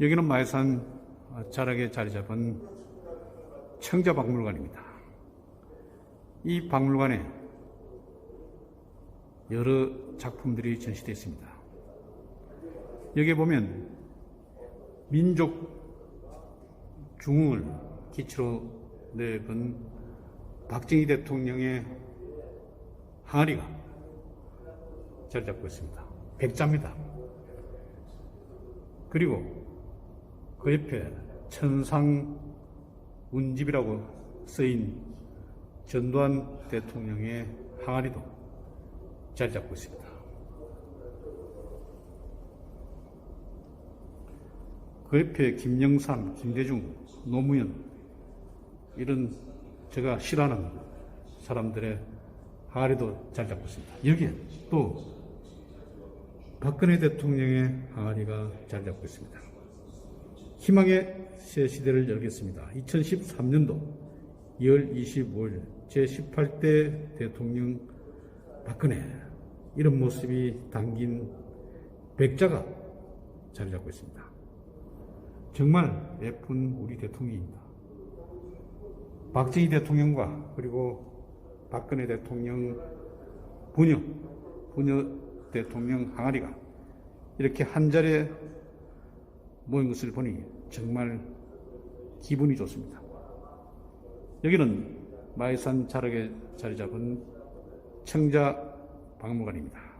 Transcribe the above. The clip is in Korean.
여기는 마해산 자락에 자리 잡은 청자박물관입니다. 이 박물관에 여러 작품들이 전시되어 있습니다. 여기에 보면 민족 중흥을 기초로 내건 박정희 대통령의 항아리가 자리 잡고 있습니다. 백자입니다. 그리고 그 옆에 천상 운집이라고 쓰인 전두환 대통령의 항아리도 자리 잡고 있습니다. 그 옆에 김영삼, 김대중, 노무현 이런 제가 싫어하는 사람들의 항아리도 자리 잡고 있습니다. 여기에 또 박근혜 대통령의 항아리가 자리 잡고 있습니다. 희망의 새 시대를 열겠습니다. 2013년도 2월 25일 제18대 대통령 박근혜 이런 모습이 담긴 백자가 자리 잡고 있습니다. 정말 예쁜 우리 대통령입니다. 박정희 대통령과 그리고 박근혜 대통령 부녀, 부녀 대통령 항아리가 이렇게 한 자리에 모인 것을 보니 정말 기분이 좋습니다. 여기는 마이산 자락에 자리 잡은 청자 박물관입니다.